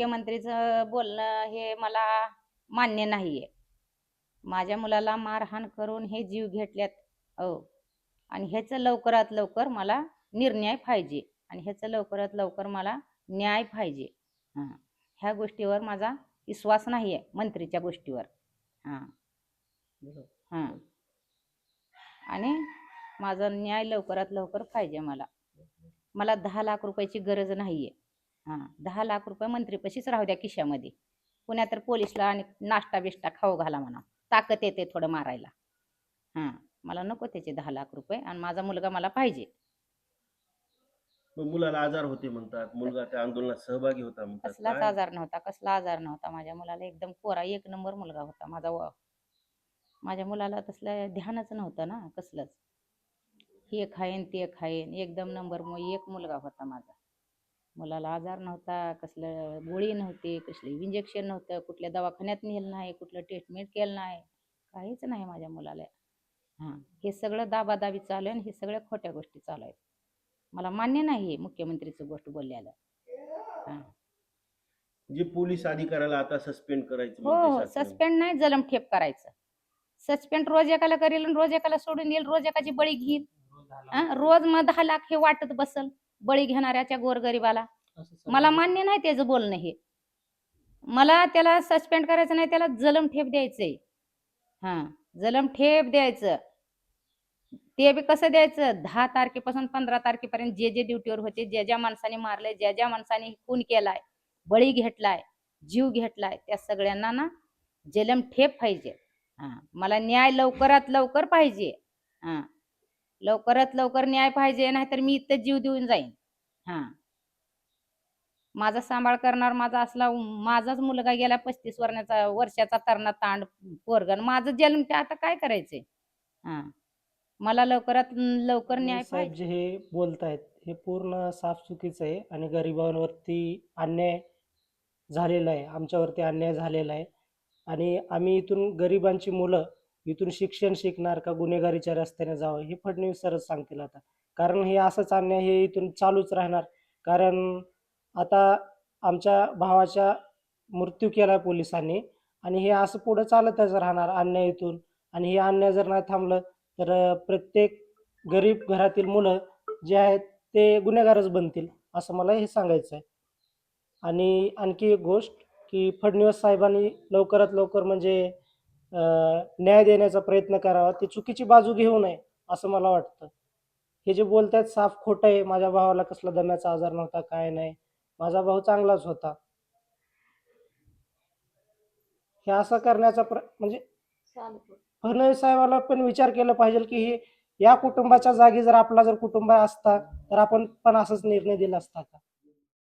मुख्यमंत्रीचं बोलणं हे मला मान्य नाहीये. माझ्या मुलाला मारहाण करून हे जीव घेतल्यात हो आणि ह्याचं लवकरात लवकर मला निर्णय पाहिजे. आणि ह्याचं लवकरात लवकर मला न्याय पाहिजे. हां. ह्या गोष्टीवर माझा विश्वास नाही आहे मंत्रीच्या गोष्टीवर. हां. हां. आणि माझा न्याय लवकरात लवकर पाहिजे मला. मला दहा लाख रुपयाची गरज नाही आहे हां दहा लाख रुपये मंत्रीपाशीच राहू द्या खिशामध्ये. पुण्यात तर पोलिसला आणि नाश्ता बिष्टा खाऊ घाला म्हणा. ताकद येते थोडं मारायला. हां मला नको त्याचे दहा लाख रुपये आणि माझा मुलगा मला पाहिजे. मग मुलाला आजार होते म्हणतात. मुलगा त्या आंदोलनात सहभागी होता म्हणतात. कसलाच काय? आजार नव्हता कसला आजार नव्हता. माझ्या मुलाला एकदम कोरा एक नंबर मुलगा होता माझा व. माझ्या मुलाला तसलं ध्यानच नव्हतं ना कसलंच. हे खाईन ते खाईन एकदम नंबर मग एक मुलगा होता माझा. मुलाला आजार नव्हता कसलं गोळी नव्हती कसली इंजेक्शन नव्हतं कुठल्या दवाखान्यात नेलं नाही कुठलं ट्रीटमेंट केलं नाही काहीच नाही माझ्या मुलाला. हां हे सगळं दाबादाबी चालू आहे आणि हे सगळ्या खोट्या गोष्टी चालू आहेत. मला मान्य नाही मुख्यमंत्रीचं गोष्ट बोलल्याला. हां. जे पोलीस अधिकाऱ्याला आता सस्पेंड करायचं हो हो म्हणते शासन. सस्पेंड नाही जलमठेप करायचं. सस्पेंड रोज एकाला करेल आणि रोज एकाला सोडून येईल रोज एकाची बळी घेईल. हं? रोज मग दहा लाख हे वाटत बसल. बळी घेणाऱ्याच्या गोरगरिबाला. मला मान्य नाही त्याचं बोलणं हे. मला त्याला सस्पेंड करायचं नाही त्याला जलमठेप द्यायचंय. हां जलमठेप द्यायचं. ते बी कसं द्यायचं? दहा तारखेपासून पंधरा तारखेपर्यंत जे जे ड्युटीवर होते ज्या ज्या माणसाने मारलंय ज्या ज्या माणसाने खून केलाय बळी घेतलाय जीव घेतलाय त्या सगळ्यांना ना जलमठेप पाहिजे. हां मला न्याय लवकरात लवकर पाहिजे. हां लवकरात लवकर न्याय पाहिजे नाहीतर मी इथं जीव देऊन जाईन. हां. माझा सांभाळ करणार माझा असला माझाच मुलगा गेला पस्तीस वर्षाचा वर्षाचा तरणा तांड पोरगण माझं जन्म ते आता काय करायचंय हां. मला लवकरात लवकर न्याय साहेब पाहिजे. जे हे बोलतायत हे पूर्ण साफ चुकीचं आहे आणि गरिबांवरती अन्याय झालेला आहे आमच्यावरती अन्याय झालेला आहे. आणि आम्ही इथून गरिबांची मुलं इथून शिक्षण शिकणार का गुन्हेगारीच्या रस्त्याने जावं हे फडणवीस सरच सांगतील आता. कारण हे असंच अन्याय हे इथून चालूच राहणार. कारण आता आमच्या भावाच्या मृत्यू केला पोलिसांनी आणि हे असं पुढं चालतच राहणार अन्याय इथून. आणि हे अन्याय जर नाही थांबलं तर प्रत्येक गरीब घरातील मुलं जे आहेत ते गुन्हेगारच बनतील असं मला हे सांगायचं आहे आणि आणखी एक गोष्ट की फडणवीस साहेबांनी लवकरात लवकर म्हणजे न्याय देण्याचा प्रयत्न करावा ती चुकीची बाजू घेऊ नये असं मला वाटतं. हे जे बोलत आहेत साफ खोटं आहे. माझ्या भावाला कसला दम्याचा आजार नव्हता काय नाही. माझा भाऊ चांगलाच होता. हे असं करण्याचा प्र म्हणजे फडणवीस साहेबाला पण विचार केला पाहिजे की हे या कुटुंबाच्या जागी जर आपला जर कुटुंब असता तर आपण पण असाच निर्णय दिला असता का?